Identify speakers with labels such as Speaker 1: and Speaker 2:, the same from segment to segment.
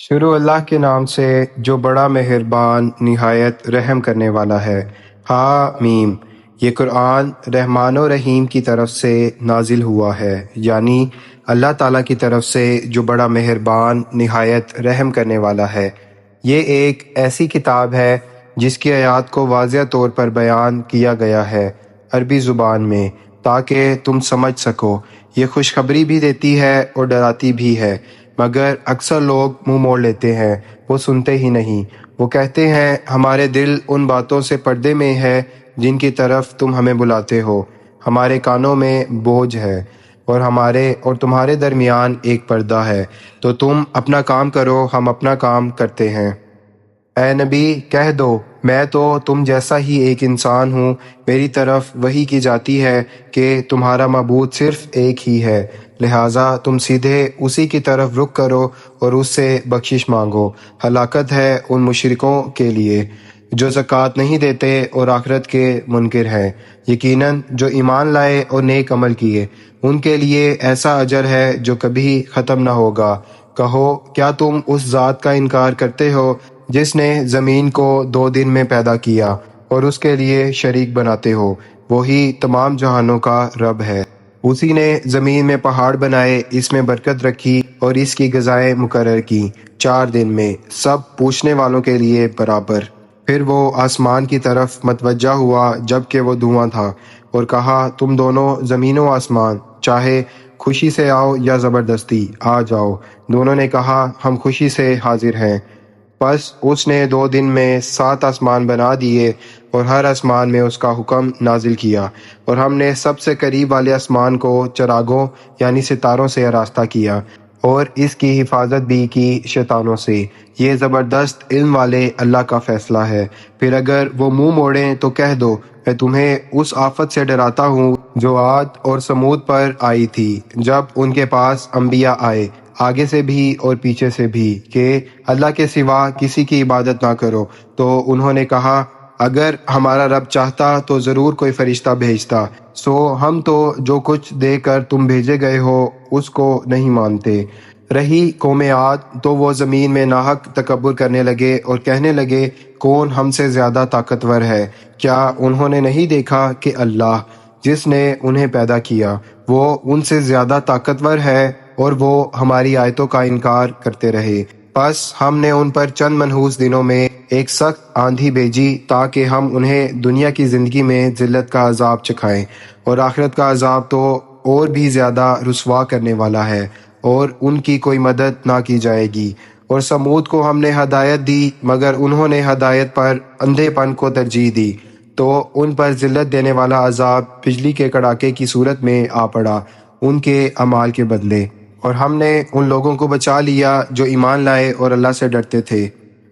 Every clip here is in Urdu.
Speaker 1: شروع اللہ کے نام سے جو بڑا مہربان، نہایت رحم کرنے والا ہے۔ ہا میم یہ قرآن رحمان و رحیم کی طرف سے نازل ہوا ہے۔ یعنی اللہ تعالیٰ کی طرف سے جو بڑا مہربان، نہایت رحم کرنے والا ہے۔ یہ ایک ایسی کتاب ہے جس کی آیات کو واضح طور پر بیان کیا گیا ہے عربی زبان میں، تاکہ تم سمجھ سکو۔ یہ خوشخبری بھی دیتی ہے اور ڈراتی بھی ہے۔ مگر اکثر لوگ منہ موڑ لیتے ہیں، وہ سنتے ہی نہیں۔ وہ کہتے ہیں، ہمارے دل ان باتوں سے پردے میں ہے جن کی طرف تم ہمیں بلاتے ہو۔ ہمارے کانوں میں بوجھ ہے اور ہمارے اور تمہارے درمیان ایک پردہ ہے۔ تو تم اپنا کام کرو، ہم اپنا کام کرتے ہیں۔ اے نبی، کہہ دو، میں تو تم جیسا ہی ایک انسان ہوں۔ میری طرف وہی کی جاتی ہے کہ تمہارا معبود صرف ایک ہی ہے۔ لہٰذا تم سیدھے اسی کی طرف رخ کرو اور اس سے بخشش مانگو۔ ہلاکت ہے ان مشرکوں کے لیے جو زکوٰۃ نہیں دیتے اور آخرت کے منکر ہیں۔ یقیناً جو ایمان لائے اور نیک عمل کیے۔ ان کے لیے ایسا اجر ہے جو کبھی ختم نہ ہوگا۔ کہو، کیا تم اس ذات کا انکار کرتے ہو جس نے زمین کو دو دن میں پیدا کیا اور اس کے لیے شریک بناتے ہو، وہی تمام جہانوں کا رب ہے۔ اسی نے زمین میں پہاڑ بنائے، اس میں برکت رکھی اور اس کی غذائیں مقرر کی چار دن میں سب پوچھنے والوں کے لیے برابر۔ پھر وہ آسمان کی طرف متوجہ ہوا جبکہ وہ دھواں تھا اور کہا، تم دونوں زمین و آسمان، چاہے خوشی سے آؤ یا زبردستی، آ جاؤ۔ دونوں نے کہا، ہم خوشی سے حاضر ہیں۔ پس اس نے دو دن میں سات آسمان بنا دیے اور ہر آسمان میں اس کا حکم نازل کیا اور ہم نے سب سے قریب والے آسمان کو چراغوں یعنی ستاروں سے آراستہ کیا اور اس کی حفاظت بھی کی شیطانوں سے۔ یہ زبردست علم والے اللہ کا فیصلہ ہے۔ پھر اگر وہ منہ موڑیں تو کہہ دو، میں تمہیں اس آفت سے ڈراتا ہوں جو آد اور سمود پر آئی تھی، جب ان کے پاس انبیاء آئے۔ آگے سے بھی اور پیچھے سے بھی کہ اللہ کے سوا کسی کی عبادت نہ کرو۔ تو انہوں نے کہا، اگر ہمارا رب چاہتا تو ضرور کوئی فرشتہ بھیجتا۔ سو ہم تو جو کچھ دے کر تم بھیجے گئے ہو، اس کو نہیں مانتے۔ رہی قوم عاد تو وہ زمین میں ناحق تکبر کرنے لگے اور کہنے لگے، کون ہم سے زیادہ طاقتور ہے؟ کیا انہوں نے نہیں دیکھا کہ اللہ جس نے انہیں پیدا کیا، وہ ان سے زیادہ طاقتور ہے؟ اور وہ ہماری آیتوں کا انکار کرتے رہے۔ پس ہم نے ان پر چند منحوس دنوں میں ایک سخت آندھی بھیجی تاکہ ہم انہیں دنیا کی زندگی میں ذلت کا عذاب چکھائیں۔ اور آخرت کا عذاب تو اور بھی زیادہ رسوا کرنے والا ہے اور ان کی کوئی مدد نہ کی جائے گی۔ اور سمود کو ہم نے ہدایت دی، مگر انہوں نے ہدایت پر اندھے پن کو ترجیح دی۔ تو ان پر ذلت دینے والا عذاب بجلی کے کڑاکے کی صورت میں آ پڑا، ان کے امال کے بدلے۔ اور ہم نے ان لوگوں کو بچا لیا جو ایمان لائے اور اللہ سے ڈرتے تھے۔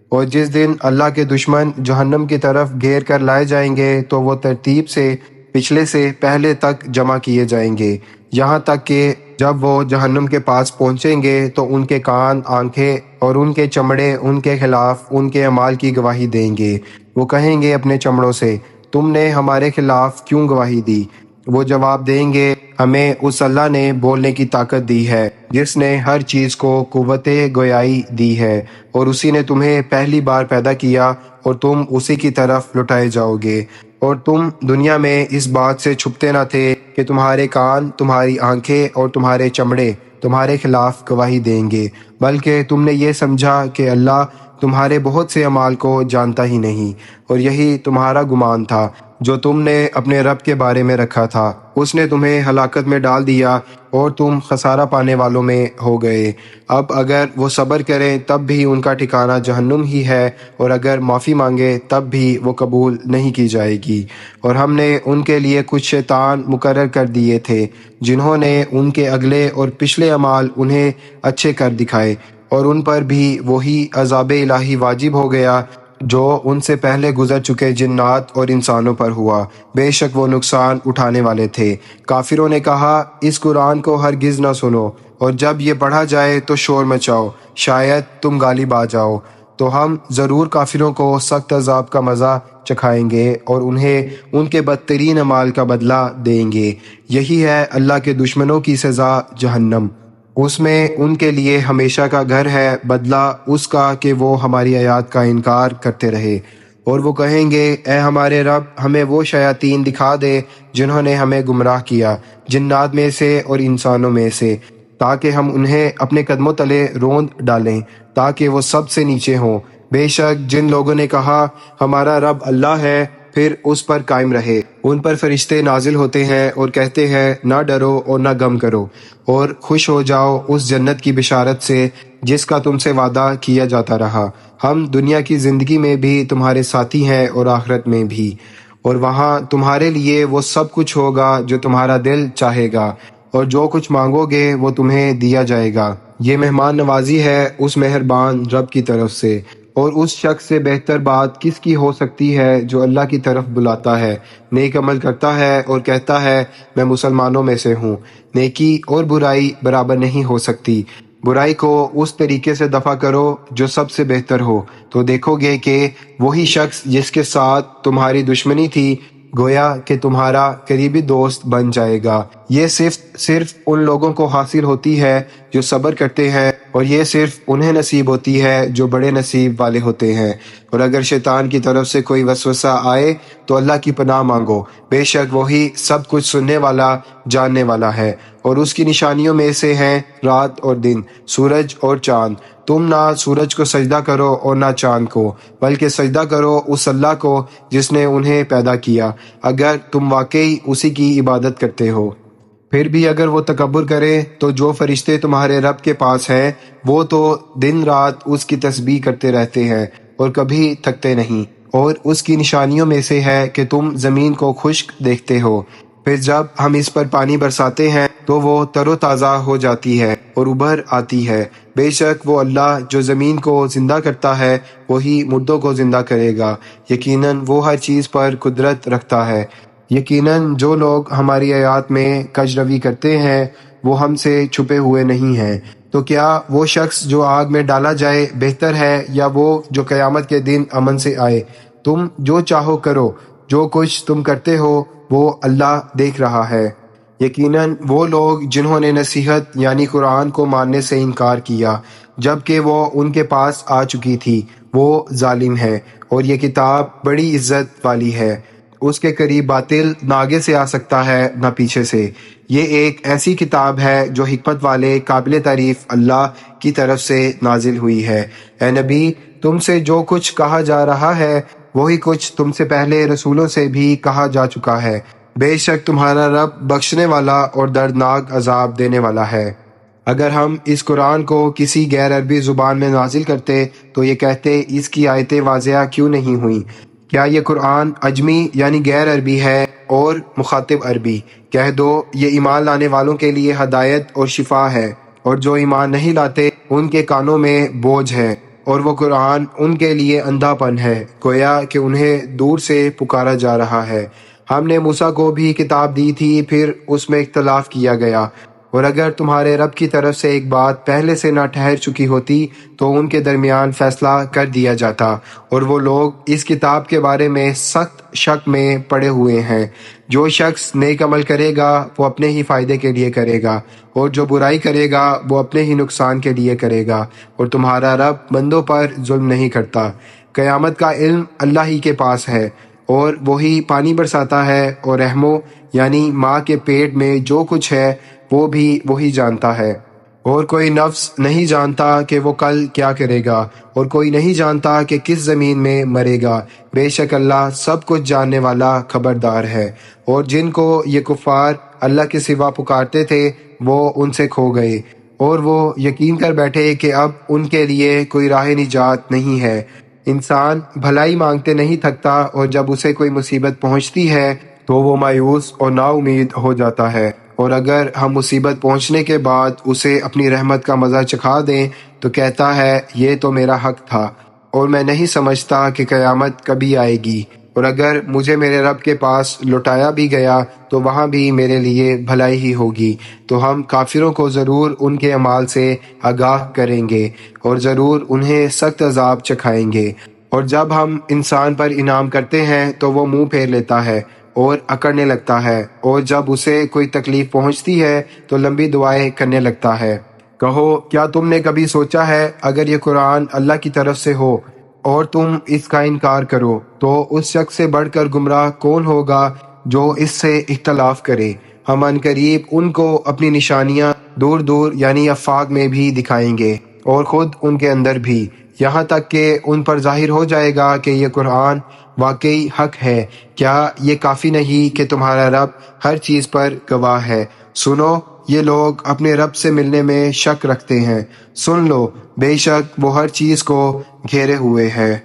Speaker 1: اور جس دن اللہ کے دشمن جہنم کی طرف گھیر کر لائے جائیں گے، تو وہ ترتیب سے، پچھلے سے پہلے تک جمع کیے جائیں گے۔ یہاں تک کہ جب وہ جہنم کے پاس پہنچیں گے، تو ان کے کان، آنکھیں اور ان کے چمڑے ان کے خلاف ان کے عمال کی گواہی دیں گے۔ وہ کہیں گے اپنے چمڑوں سے، تم نے ہمارے خلاف کیوں گواہی دی؟ وہ جواب دیں گے، ہمیں اس اللہ نے بولنے کی طاقت دی ہے، جس نے ہر چیز کو قوت گویائی دی ہے، اور اسی نے تمہیں پہلی بار پیدا کیا، اور تم اسی کی طرف لٹائے جاؤ گے۔ اور تم دنیا میں اس بات سے چھپتے نہ تھے کہ تمہارے کان تمہاری آنکھیں اور تمہارے چمڑے تمہارے خلاف گواہی دیں گے، بلکہ تم نے یہ سمجھا کہ اللہ تمہارے بہت سے اعمال کو جانتا ہی نہیں، اور یہی تمہارا گمان تھا۔ جو تم نے اپنے رب کے بارے میں رکھا تھا، اس نے تمہیں ہلاکت میں ڈال دیا اور تم خسارہ پانے والوں میں ہو گئے۔ اب اگر وہ صبر کریں، تب بھی ان کا ٹھکانہ جہنم ہی ہے، اور اگر معافی مانگے تب بھی وہ قبول نہیں کی جائے گی۔ اور ہم نے ان کے لیے کچھ شیطان مقرر کر دیے تھے، جنہوں نے ان کے اگلے اور پچھلے اعمال انہیں اچھے کر دکھائے، اور ان پر بھی وہی عذاب الہی واجب ہو گیا جو ان سے پہلے گزر چکے جنات اور انسانوں پر ہوا۔ بے شک وہ نقصان اٹھانے والے تھے۔ کافروں نے کہا، اس قرآن کو ہرگز نہ سنو، اور جب یہ پڑھا جائے تو شور مچاؤ، شاید تم غالب آ جاؤ۔ تو ہم ضرور کافروں کو سخت عذاب کا مزہ چکھائیں گے اور انہیں ان کے بدترین عمال کا بدلہ دیں گے۔ یہی ہے اللہ کے دشمنوں کی سزا جہنم۔ اس میں ان کے لیے ہمیشہ کا گھر ہے، بدلہ اس کا کہ وہ ہماری آیات کا انکار کرتے رہے۔ اور وہ کہیں گے، اے ہمارے رب، ہمیں وہ شیاطین دکھا دے جنہوں نے ہمیں گمراہ کیا، جنات میں سے اور انسانوں میں سے، تاکہ ہم انہیں اپنے قدموں تلے روند ڈالیں، تاکہ وہ سب سے نیچے ہوں۔ بے شک جن لوگوں نے کہا، ہمارا رب اللہ ہے پھر اس پر قائم رہے۔ ان پر فرشتے نازل ہوتے ہیں اور کہتے ہیں، نہ ڈرو اور نہ غم کرو، اور خوش ہو جاؤ اس جنت کی بشارت سے جس کا تم سے وعدہ کیا جاتا رہا۔ ہم دنیا کی زندگی میں بھی تمہارے ساتھی ہیں اور آخرت میں بھی۔ اور وہاں تمہارے لیے وہ سب کچھ ہوگا جو تمہارا دل چاہے گا، اور جو کچھ مانگو گے وہ تمہیں دیا جائے گا۔ یہ مہمان نوازی ہے اس مہربان رب کی طرف سے۔ اور اس شخص سے بہتر بات کس کی ہو سکتی ہے جو اللہ کی طرف بلاتا ہے؟ نیک عمل کرتا ہے اور کہتا ہے، میں مسلمانوں میں سے ہوں۔ نیکی اور برائی برابر نہیں ہو سکتی۔ برائی کو اس طریقے سے دفع کرو جو سب سے بہتر ہو۔ تو دیکھو گے کہ وہی شخص جس کے ساتھ تمہاری دشمنی تھی، گویا کہ تمہارا قریبی دوست بن جائے گا۔ یہ صرف صرف ان لوگوں کو حاصل ہوتی ہے جو صبر کرتے ہیں۔ اور یہ صرف انہیں نصیب ہوتی ہے جو بڑے نصیب والے ہوتے ہیں۔ اور اگر شیطان کی طرف سے کوئی وسوسہ آئے تو اللہ کی پناہ مانگو۔ بے شک وہی سب کچھ سننے والا، جاننے والا ہے۔ اور اس کی نشانیوں میں سے ہیں رات اور دن، سورج اور چاند۔ تم نہ سورج کو سجدہ کرو اور نہ چاند کو، بلکہ سجدہ کرو اس اللہ کو جس نے انہیں پیدا کیا۔ اگر تم واقعی اسی کی عبادت کرتے ہو۔ پھر بھی اگر وہ تکبر کرے تو جو فرشتے تمہارے رب کے پاس ہیں، وہ تو دن رات اس کی تسبیح کرتے رہتے ہیں اور کبھی تھکتے نہیں۔ اور اس کی نشانیوں میں سے ہے کہ تم زمین کو خشک دیکھتے ہو۔ پھر جب ہم اس پر پانی برساتے ہیں تو وہ تر و تازہ ہو جاتی ہے اور ابھر آتی ہے۔ بے شک وہ اللہ جو زمین کو زندہ کرتا ہے، وہی مردوں کو زندہ کرے گا۔ یقیناً وہ ہر چیز پر قدرت رکھتا ہے۔ یقیناً جو لوگ ہماری آیات میں کج روی کرتے ہیں، وہ ہم سے چھپے ہوئے نہیں ہیں۔ تو کیا وہ شخص جو آگ میں ڈالا جائے بہتر ہے یا وہ جو قیامت کے دن امن سے آئے؟ تم جو چاہو کرو، جو کچھ تم کرتے ہو، وہ اللہ دیکھ رہا ہے۔ یقیناً وہ لوگ جنہوں نے نصیحت یعنی قرآن کو ماننے سے انکار کیا جبکہ وہ ان کے پاس آ چکی تھی، وہ ظالم ہے اور یہ کتاب بڑی عزت والی ہے۔ اس کے قریب باطل نہ آگے سے آ سکتا ہے، نہ پیچھے سے۔ یہ ایک ایسی کتاب ہے جو حکمت والے قابل تعریف اللہ کی طرف سے نازل ہوئی ہے۔ اے نبی، تم سے جو کچھ کہا جا رہا ہے، وہی کچھ تم سے پہلے رسولوں سے بھی کہا جا چکا ہے۔ بے شک تمہارا رب بخشنے والا اور دردناک عذاب دینے والا ہے۔ اگر ہم اس قرآن کو کسی غیر عربی زبان میں نازل کرتے، تو یہ کہتے، اس کی آیتیں واضح کیوں نہیں ہوئیں؟ کیا یہ قرآن اجمی یعنی غیر عربی ہے اور مخاطب عربی؟ کہہ دو، یہ ایمان لانے والوں کے لیے ہدایت اور شفا ہے، اور جو ایمان نہیں لاتے، ان کے کانوں میں بوجھ ہے، اور وہ قرآن ان کے لیے اندھا پن ہے، گویا کہ انہیں دور سے پکارا جا رہا ہے۔ ہم نے موسا کو بھی کتاب دی تھی، پھر اس میں اختلاف کیا گیا۔ اور اگر تمہارے رب کی طرف سے ایک بات پہلے سے نہ ٹھہر چکی ہوتی تو ان کے درمیان فیصلہ کر دیا جاتا اور وہ لوگ اس کتاب کے بارے میں سخت شک میں پڑے ہوئے ہیں۔ جو شخص نیک عمل کرے گا، وہ اپنے ہی فائدے کے لیے کرے گا، اور جو برائی کرے گا، وہ اپنے ہی نقصان کے لیے کرے گا۔ اور تمہارا رب بندوں پر ظلم نہیں کرتا۔ قیامت کا علم اللہ ہی کے پاس ہے، اور وہی پانی برساتا ہے اور رحمو یعنی ماں کے پیٹ میں جو کچھ ہے وہ بھی وہی جانتا ہے۔ اور کوئی نفس نہیں جانتا کہ وہ کل کیا کرے گا، اور کوئی نہیں جانتا کہ کس زمین میں مرے گا۔ بے شک اللہ سب کچھ جاننے والا خبردار ہے۔ اور جن کو یہ کفار اللہ کے سوا پکارتے تھے، وہ ان سے کھو گئے۔ اور وہ یقین کر بیٹھے کہ اب ان کے لیے کوئی راہ نجات نہیں ہے۔ انسان بھلائی مانگتے نہیں تھکتا، اور جب اسے کوئی مصیبت پہنچتی ہے تو وہ مایوس اور نا امید ہو جاتا ہے۔ اور اگر ہم مصیبت پہنچنے کے بعد اسے اپنی رحمت کا مزہ چکھا دیں، تو کہتا ہے، یہ تو میرا حق تھا، اور میں نہیں سمجھتا کہ قیامت کبھی آئے گی۔ اور اگر مجھے میرے رب کے پاس لوٹایا بھی گیا، تو وہاں بھی میرے لیے بھلائی ہی ہوگی۔ تو ہم کافروں کو ضرور ان کے عمال سے آگاہ کریں گے، اور ضرور انہیں سخت عذاب چکھائیں گے۔ اور جب ہم انسان پر انعام کرتے ہیں، تو وہ منہ پھیر لیتا ہے۔ اور اکڑنے لگتا ہے۔ اور جب اسے کوئی تکلیف پہنچتی ہے تو لمبی دعائیں کرنے لگتا ہے۔ کہو، کیا تم نے کبھی سوچا ہے اگر یہ قرآن اللہ کی طرف سے ہو اور تم اس کا انکار کرو، تو اس شخص سے بڑھ کر گمراہ کون ہوگا جو اس سے اختلاف کرے؟ ہم ان قریب ان کو اپنی نشانیاں دور دور یعنی افاق میں بھی دکھائیں گے اور خود ان کے اندر بھی۔ یہاں تک کہ ان پر ظاہر ہو جائے گا کہ یہ قرآن واقعی حق ہے۔ کیا یہ کافی نہیں کہ تمہارا رب ہر چیز پر گواہ ہے؟ سنو، یہ لوگ اپنے رب سے ملنے میں شک رکھتے ہیں۔ سن لو، بے شک وہ ہر چیز کو گھیرے ہوئے ہے